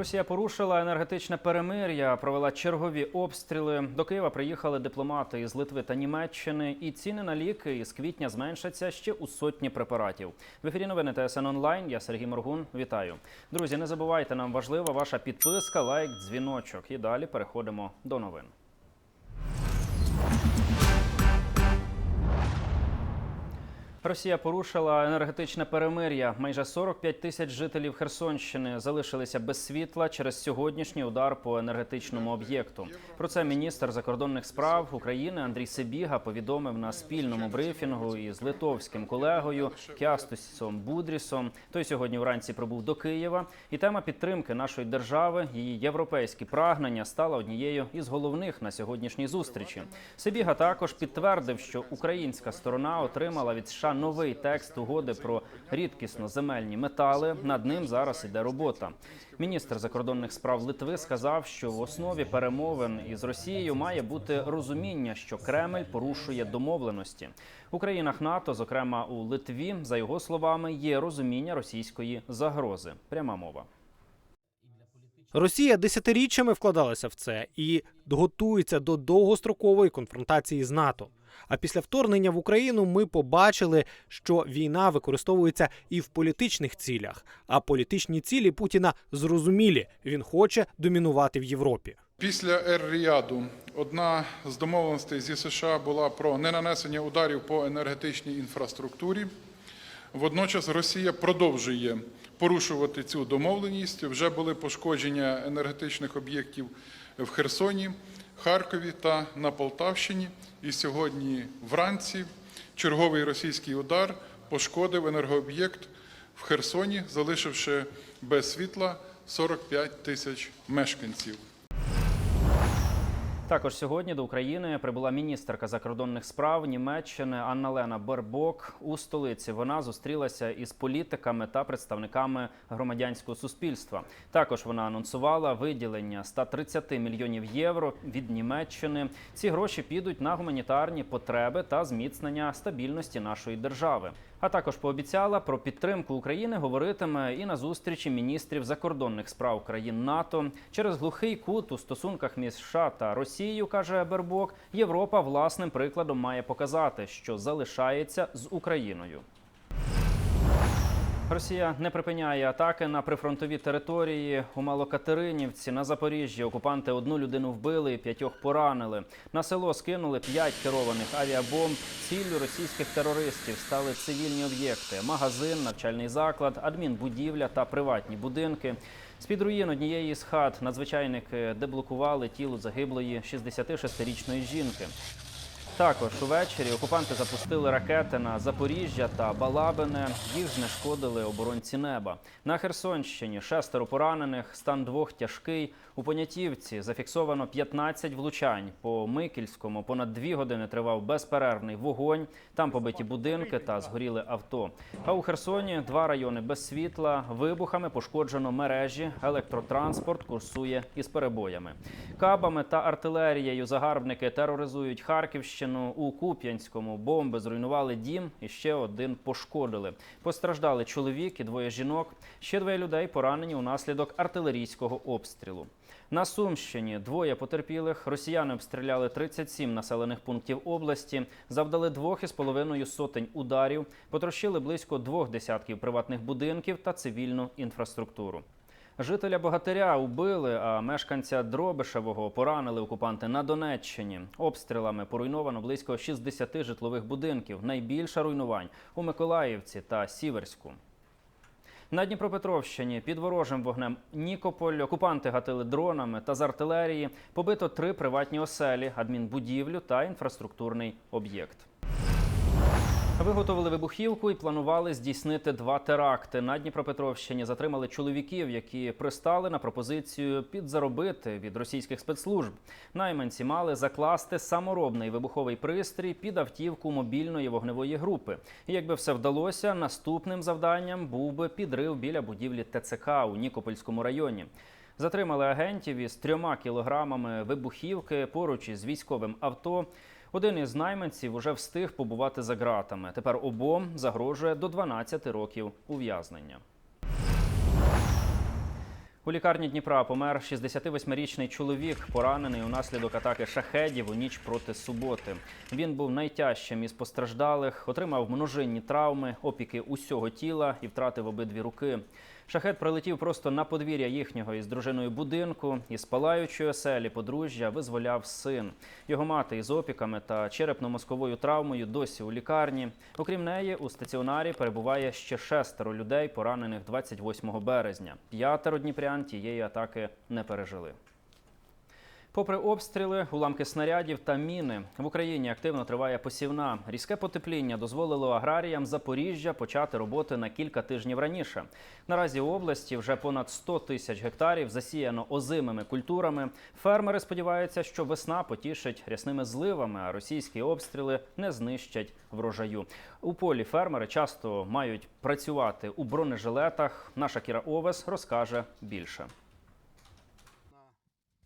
Росія порушила енергетичне перемир'я, провела чергові обстріли. До Києва приїхали дипломати із Литви та Німеччини, і ціни на ліки із квітня зменшаться ще у сотні препаратів. В ефірі новини ТСН онлайн. Я Сергій Моргун. Вітаю, друзі. Не забувайте, нам важлива ваша підписка, лайк, дзвіночок. І далі переходимо до новин. Росія порушила енергетичне перемир'я. Майже 45 тисяч жителів Херсонщини залишилися без світла через сьогоднішній удар по енергетичному об'єкту. Про це міністр закордонних справ України Андрій Сибіга повідомив на спільному брифінгу із литовським колегою Кястусом Будрісом. Той сьогодні вранці прибув до Києва, і тема підтримки нашої держави, її європейські прагнення стала однією із головних на сьогоднішній зустрічі. Сибіга також підтвердив, що українська сторона отримала від США новий текст угоди про рідкісно земельні метали. Над ним зараз іде робота. Міністр закордонних справ Литви сказав, що в основі перемовин із Росією має бути розуміння, що Кремль порушує домовленості у країнах НАТО, зокрема у Литві, за його словами, є розуміння російської загрози. Пряма мова. Росія десятиріччями вкладалася в це і готується до довгострокової конфронтації з НАТО. А після вторгнення в Україну ми побачили, що війна використовується і в політичних цілях. А політичні цілі Путіна зрозумілі. Він хоче домінувати в Європі. Після Ер-Ріаду одна з домовленостей зі США була про ненанесення ударів по енергетичній інфраструктурі. Водночас Росія продовжує порушувати цю домовленість. Вже були пошкодження енергетичних об'єктів в Херсоні, Харкові та на Полтавщині. І сьогодні вранці черговий російський удар пошкодив енергооб'єкт в Херсоні, залишивши без світла 45 тисяч мешканців. Також сьогодні до України прибула міністерка закордонних справ Німеччини Анна Лена Бербок у столиці. Вона зустрілася із політиками та представниками громадянського суспільства. Також вона анонсувала виділення 130 мільйонів євро від Німеччини. Ці гроші підуть на гуманітарні потреби та зміцнення стабільності нашої держави. А також пообіцяла про підтримку України говоритиме і на зустрічі міністрів закордонних справ країн НАТО через глухий кут у стосунках між США та Росією, каже Бербок. Європа власним прикладом має показати, що залишається з Україною. Росія не припиняє атаки на прифронтові території у Малокатеринівці на Запоріжжі. Окупанти одну людину вбили, і п'ятьох поранили. На село скинули п'ять керованих авіабомб. Ціллю російських терористів стали цивільні об'єкти: магазин, навчальний заклад, адмінбудівля та приватні будинки. З під руїн однієї з хат надзвичайники деблокували тіло загиблої 66-річної жінки. Також увечері окупанти запустили ракети на Запоріжжя та Балабине. Їх знешкодили оборонці неба. На Херсонщині шестеро поранених, стан двох тяжкий. У Понятівці зафіксовано 15 влучань. По Микільському понад дві години тривав безперервний вогонь. Там побиті будинки та згоріли авто. А у Херсоні два райони без світла. Вибухами пошкоджено мережі. Електротранспорт курсує із перебоями. Кабами та артилерією загарбники тероризують Харківщину. У Куп'янському бомби зруйнували дім і ще один пошкодили. Постраждали чоловік і двоє жінок. Ще двоє людей поранені унаслідок артилерійського обстрілу. На Сумщині двоє потерпілих. Росіяни обстріляли 37 населених пунктів області, завдали двох із половиною сотень ударів, потрощили близько двох десятків приватних будинків та цивільну інфраструктуру. Жителя богатиря убили, а мешканця Дробишевого поранили окупанти на Донеччині. Обстрілами поруйновано близько 60 житлових будинків. Найбільше руйнувань у Миколаївці та Сіверську. На Дніпропетровщині під ворожим вогнем Нікополь окупанти гатили дронами та з артилерії. Побито три приватні оселі, адмінбудівлю та інфраструктурний об'єкт. Виготовили вибухівку і планували здійснити два теракти. На Дніпропетровщині затримали чоловіків, які пристали на пропозицію підзаробити від російських спецслужб. Найманці мали закласти саморобний вибуховий пристрій під автівку мобільної вогневої групи. І якби все вдалося, наступним завданням був би підрив біля будівлі ТЦК у Нікопольському районі. Затримали агентів із трьома кілограмами вибухівки поруч із військовим авто. Один із найманців уже встиг побувати за ґратами. Тепер обом загрожує до 12 років ув'язнення. У лікарні Дніпра помер 68-річний чоловік, поранений унаслідок атаки шахедів у ніч проти суботи. Він був найтяжчим із постраждалих, отримав множинні травми, опіки усього тіла і втратив обидві руки. Шахет прилетів просто на подвір'я їхнього із дружиною будинку. Із палаючої оселі подружжя визволяв син. Його мати із опіками та черепно-мозковою травмою досі у лікарні. Окрім неї, у стаціонарі перебуває ще шестеро людей, поранених 28 березня. П'ятеро дніпрян тієї атаки не пережили. Попри обстріли, уламки снарядів та міни в Україні активно триває посівна. Різке потепління дозволило аграріям Запоріжжя почати роботи на кілька тижнів раніше. Наразі у області вже понад 100 тисяч гектарів засіяно озимими культурами. Фермери сподіваються, що весна потішить рясними зливами, а російські обстріли не знищать врожаю. У полі фермери часто мають працювати у бронежилетах. Наша Кіра Овес розкаже більше.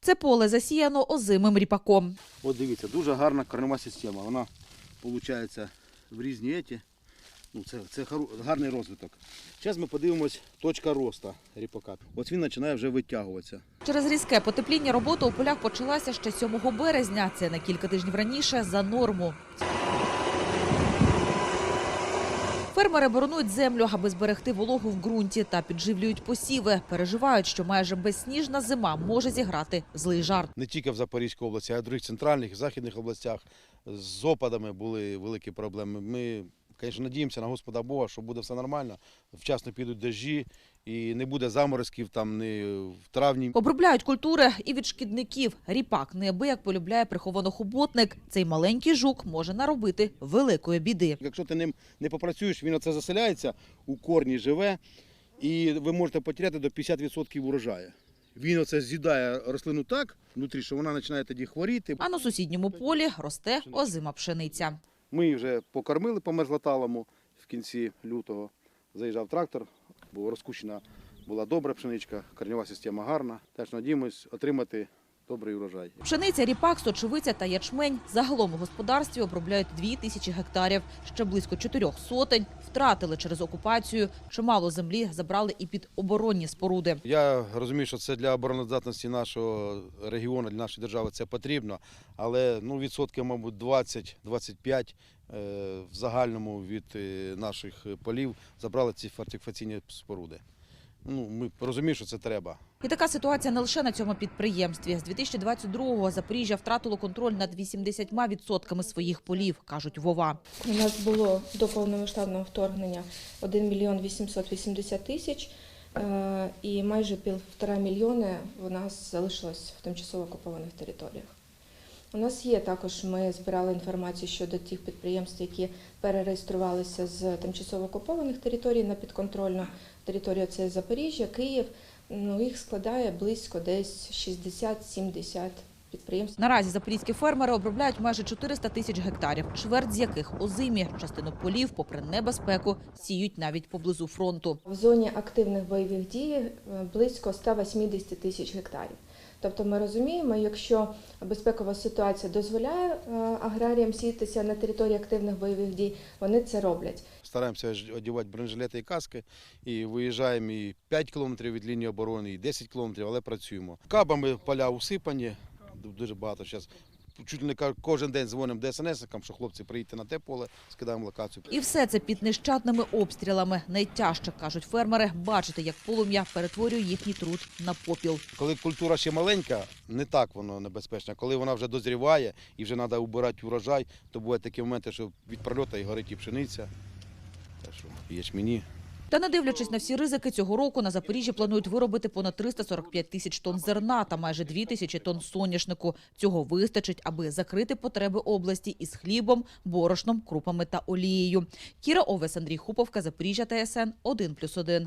Це поле засіяно озимим ріпаком. От дивіться, дуже гарна корнева система. Вона виходить в різні еті. Ну, це, це гарний розвиток. Зараз ми подивимось точка росту ріпака. Ось він починає вже витягуватися. Через різке потепління робота у полях почалася ще 7 березня. Це на кілька тижнів раніше за норму. Фермери боронують землю, аби зберегти вологу в ґрунті та підживлюють посіви. Переживають, що майже безсніжна зима може зіграти злий жарт. Не тільки в Запорізькій області, а й в других центральних і західних областях. З опадами були великі проблеми. Ми, звісно, надіємося на Господа Бога, що буде все нормально. Вчасно підуть дощі і не буде заморозків там ні в травні. Обробляють культури і від шкідників. Ріпак неабияк полюбляє приховано-хоботник. Цей маленький жук може наробити великої біди. Якщо ти ним не попрацюєш, він оце заселяється, у корні живе, і ви можете потеряти до 50% урожаю. Він оце з'їдає рослину так внутрі, що вона починає тоді хворіти. А на сусідньому полі росте озима пшениця. Ми її вже покормили по мерзлоталому в кінці лютого. Заїжджав трактор, бо розкущена, була добра пшеничка, корнева система гарна. Теж надіємось отримати добрий урожай. Пшениця, ріпак, сочевиця та ячмень. Загалом у господарстві обробляють дві тисячі гектарів. Ще близько чотирьох сотень втратили через окупацію. Чимало землі забрали і під оборонні споруди. Я розумію, що це для обороноздатності нашого регіону, для нашої держави це потрібно, але ну, відсотки, мабуть, 20-25 е, в загальному від е, наших полів забрали ці фортифікаційні споруди. Ну, ми розуміємо, що це треба. І така ситуація не лише на цьому підприємстві. З 2022-го Запоріжжя втратило контроль над 80% своїх полів, кажуть Вова. У нас було до повномасштабного вторгнення 1 мільйон 880 тисяч, е, і майже півтора мільйони у нас залишилось в тимчасово окупованих територіях. У нас є також, ми збирали інформацію щодо тих підприємств, які перереєструвалися з тимчасово окупованих територій на підконтрольну територію. Це Запоріжжя, Київ. Ну, їх складає близько десь 60-70 підприємств. Наразі запорізькі фермери обробляють майже 400 тисяч гектарів, чверть з яких озимі. Частину полів, попри небезпеку, сіють навіть поблизу фронту. В зоні активних бойових дій е, близько 180 тисяч гектарів. Тобто ми розуміємо, якщо безпекова ситуація дозволяє е, аграріям сітися на території активних бойових дій, вони це роблять. Стараємося одягати бронежилети і каски, і виїжджаємо і 5 кілометрів від лінії оборони, і 10 кілометрів, але працюємо. Кабами поля усипані, дуже багато зараз. Чуть ли не кожен день дзвонимо ДСНС, що хлопці приїдьте на те поле, скидаємо локацію. І все це під нещадними обстрілами. Найтяжче, кажуть фермери, бачити, як полум'я перетворює їхній труд на попіл. Коли культура ще маленька, не так воно небезпечно. Коли вона вже дозріває і вже треба убирати урожай, то бувають такі моменти, що від прольоту і горить і пшениця. Так що ячмені. Та не дивлячись на всі ризики, цього року на Запоріжжі планують виробити понад 345 тисяч тонн зерна та майже 2 тисячі тонн соняшнику. Цього вистачить, аби закрити потреби області із хлібом, борошном, крупами та олією. Кіра Овес, Андрій Хуповка, Запоріжжя, ТСН 1+,1.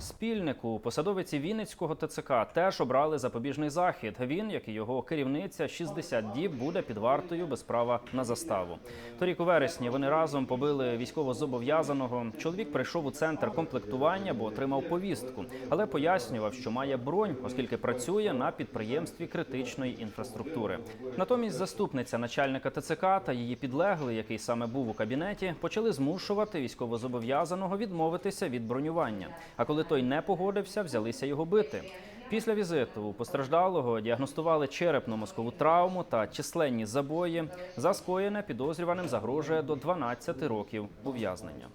Спільнику посадовиці Вінницького ТЦК теж обрали запобіжний захід. Він, як і його керівниця, 60 діб буде під вартою без права на заставу. Торік у вересні вони разом побили військовозобов'язаного. Чоловік прийшов у центр комплектування, бо отримав повістку, але пояснював, що має бронь, оскільки працює на підприємстві критичної інфраструктури. Натомість заступниця начальника ТЦК та її підлеглий, який саме був у кабінеті, почали змушувати військовозобов'язаного відмовитися від бронювання. А коли той не погодився, взялися його бити. Після візиту у постраждалого діагностували черепно-мозкову травму та численні забої. За скоєне підозрюваним загрожує до 12 років ув'язнення.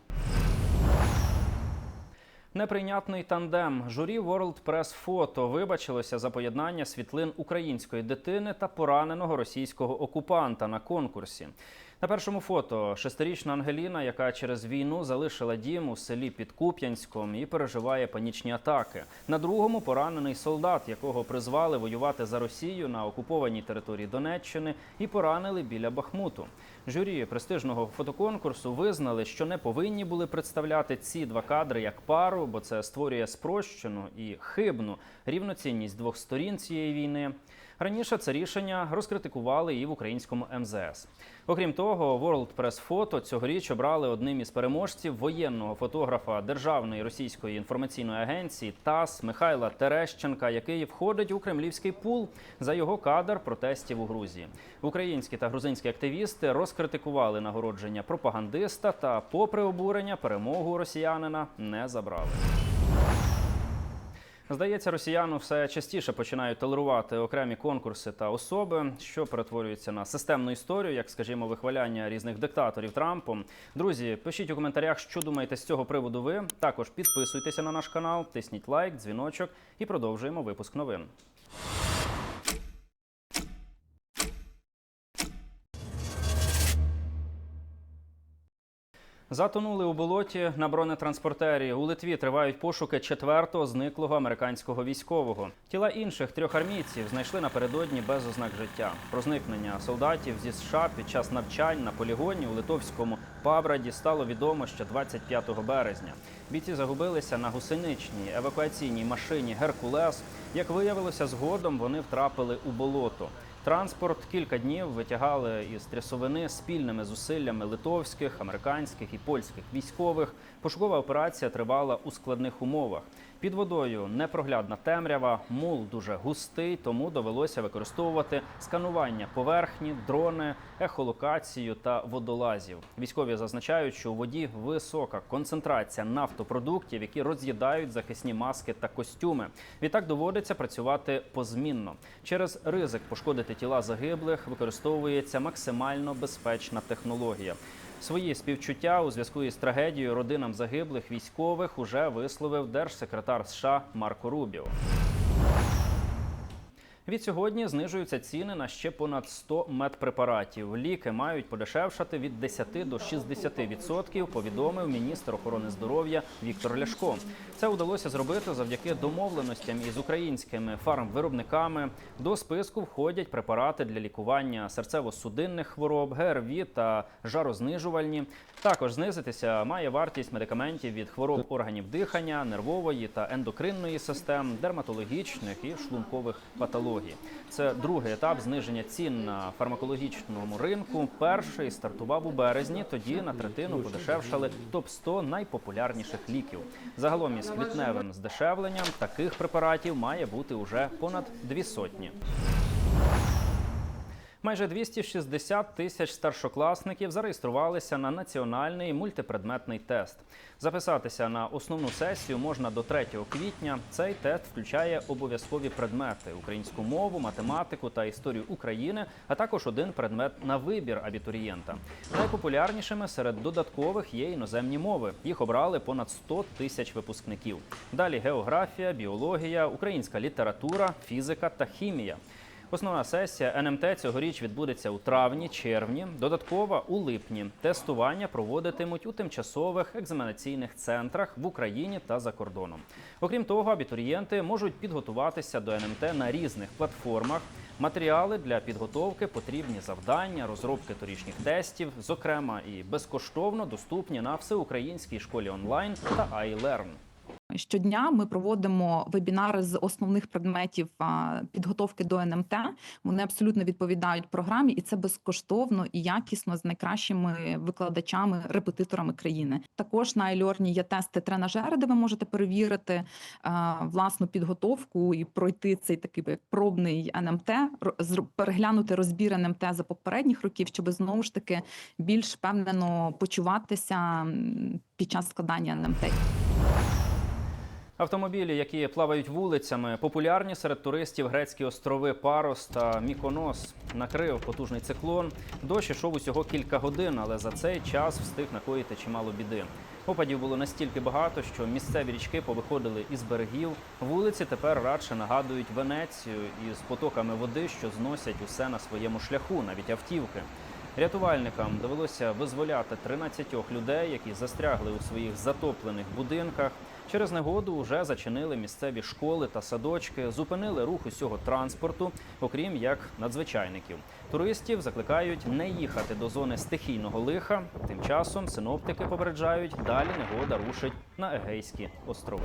Неприйнятний тандем. Журі World Press Photo вибачилося за поєднання світлин української дитини та пораненого російського окупанта на конкурсі. На першому фото шестирічна Ангеліна, яка через війну залишила дім у селі під Куп'янськом і переживає панічні атаки. На другому поранений солдат, якого призвали воювати за Росію на окупованій території Донеччини і поранили біля Бахмуту. Журі престижного фотоконкурсу визнали, що не повинні були представляти ці два кадри як пару, бо це створює спрощену і хибну рівноцінність двох сторін цієї війни. Раніше це рішення розкритикували і в українському МЗС. Окрім того, World Press Photo цьогоріч обрали одним із переможців воєнного фотографа Державної російської інформаційної агенції ТАСС Михайла Терещенка, який входить у кремлівський пул за його кадр протестів у Грузії. Українські та грузинські активісти розкритикували нагородження пропагандиста та, попри обурення, перемогу росіянина не забрали. Здається, росіяни все частіше починають толерувати окремі конкурси та особи, що перетворюється на системну історію, як скажімо, вихваляння різних диктаторів Трампом. Друзі, пишіть у коментарях, що думаєте з цього приводу. Ви також підписуйтеся на наш канал, тисніть лайк, дзвіночок і продовжуємо випуск новин. Затонули у болоті на бронетранспортері. У Литві тривають пошуки четвертого зниклого американського військового. Тіла інших трьох армійців знайшли напередодні без ознак життя. Про зникнення солдатів зі США під час навчань на полігоні у литовському Павраді стало відомо ще 25 березня. Бійці загубилися на гусеничній евакуаційній машині Геркулес. Як виявилося, згодом вони втрапили у болото. Транспорт кілька днів витягали із трясовини спільними зусиллями литовських, американських і польських військових. Пошукова операція тривала у складних умовах. Під водою непроглядна темрява, мул дуже густий, тому довелося використовувати сканування поверхні, дрони, ехолокацію та водолазів. Військові зазначають, що у воді висока концентрація нафтопродуктів, які роз'їдають захисні маски та костюми. Відтак доводиться працювати позмінно. Через ризик пошкодити тіла загиблих використовується максимально безпечна технологія. Свої співчуття у зв'язку із трагедією родинам загиблих військових уже висловив держсекретар США Марко Рубіо. Від сьогодні знижуються ціни на ще понад 100 медпрепаратів. Ліки мають подешевшати від 10 до 60%, повідомив міністр охорони здоров'я Віктор Ляшко. Це вдалося зробити завдяки домовленостям із українськими фармвиробниками. До списку входять препарати для лікування серцево-судинних хвороб, ГРВІ та жарознижувальні. Також знизитися має вартість медикаментів від хвороб органів дихання, нервової та ендокринної систем, дерматологічних і шлункових патологій. Це другий етап зниження цін на фармакологічному ринку. Перший стартував у березні. Тоді на третину подешевшали топ 100 найпопулярніших ліків. Загалом із квітневим здешевленням таких препаратів має бути уже понад дві сотні. Майже 260 тисяч старшокласників зареєструвалися на національний мультипредметний тест. Записатися на основну сесію можна до 3 квітня. Цей тест включає обов'язкові предмети: українську мову, математику та історію України, а також один предмет на вибір абітурієнта. Найпопулярнішими серед додаткових є іноземні мови. Їх обрали понад 100 тисяч випускників. Далі географія, біологія, українська література, фізика та хімія. Основна сесія НМТ цьогоріч відбудеться у травні, червні, додаткова у липні. Тестування проводитимуть у тимчасових екзаменаційних центрах в Україні та за кордоном. Окрім того, абітурієнти можуть підготуватися до НМТ на різних платформах. Матеріали для підготовки, потрібні завдання, розробки торічніх тестів, зокрема і безкоштовно доступні на всеукраїнській школі онлайн та iLearn. Щодня ми проводимо вебінари з основних предметів підготовки до НМТ. Вони абсолютно відповідають програмі, і це безкоштовно і якісно з найкращими викладачами, репетиторами країни. Також на iLearn є тести тренажери, де ви можете перевірити власну підготовку і пройти цей такий як пробний НМТ, переглянути розбір НМТ за попередніх років, щоб знову ж таки більш впевнено почуватися під час складання НМТ. Автомобілі, які плавають вулицями, популярні серед туристів грецькі острови Парос та Міконос. Накрив потужний циклон. Дощ ішов усього кілька годин, але за цей час встиг накоїти чимало біди. Опадів було настільки багато, що місцеві річки повиходили із берегів. Вулиці тепер радше нагадують Венецію із потоками води, що зносять усе на своєму шляху, навіть автівки. Рятувальникам довелося визволяти 13 людей, які застрягли у своїх затоплених будинках. Через негоду вже зачинили місцеві школи та садочки, зупинили рух усього транспорту, окрім як надзвичайників. Туристів закликають не їхати до зони стихійного лиха. Тим часом синоптики попереджають, далі негода рушить на Егейські острови.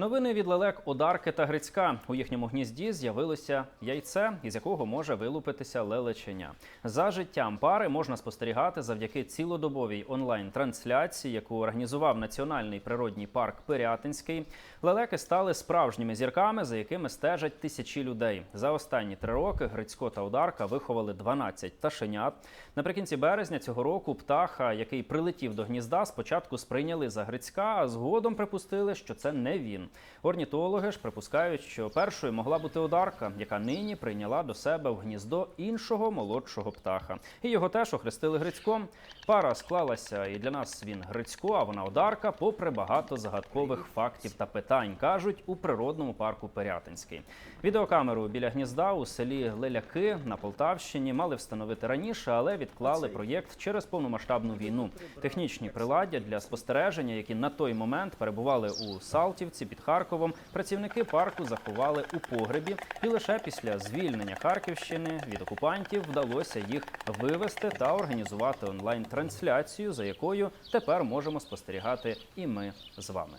Новини від лелек Одарки та Грицька. У їхньому гнізді з'явилося яйце, із якого може вилупитися лелеченя. За життям пари можна спостерігати завдяки цілодобовій онлайн-трансляції, яку організував Національний природній парк Пирятинський. Лелеки стали справжніми зірками, за якими стежать тисячі людей. За останні три роки Грицько та Одарка виховали 12 пташенят. Наприкінці березня цього року птаха, який прилетів до гнізда, спочатку сприйняли за Грицька, а згодом припустили, що це не він. Орнітологи ж припускають, що першою могла бути одарка, яка нині прийняла до себе в гніздо іншого молодшого птаха. І його теж охрестили Грицьком. Пара склалася, і для нас він Грицько, а вона одарка, попри багато загадкових фактів та питань, кажуть у природному парку Пирятинський. Відеокамеру біля гнізда у селі Леляки на Полтавщині мали встановити раніше, але відклали проєкт через повномасштабну війну. Технічні приладдя для спостереження, які на той момент перебували у Салтівці під Харковом, працівники парку заховали у погребі, і лише після звільнення Харківщини від окупантів вдалося їх вивести та організувати онлайн-трансляцію, за якою тепер можемо спостерігати і ми з вами.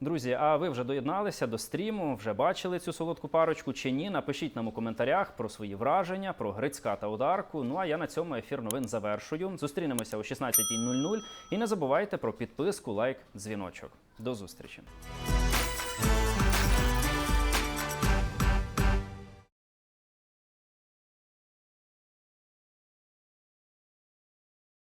Друзі, а ви вже доєдналися до стріму? Вже бачили цю солодку парочку чи ні? Напишіть нам у коментарях про свої враження, про Грицька та Одарку. Ну а я на цьому ефір новин завершую. Зустрінемося о 16.00 і не забувайте про підписку, лайк, дзвіночок. До зустрічі.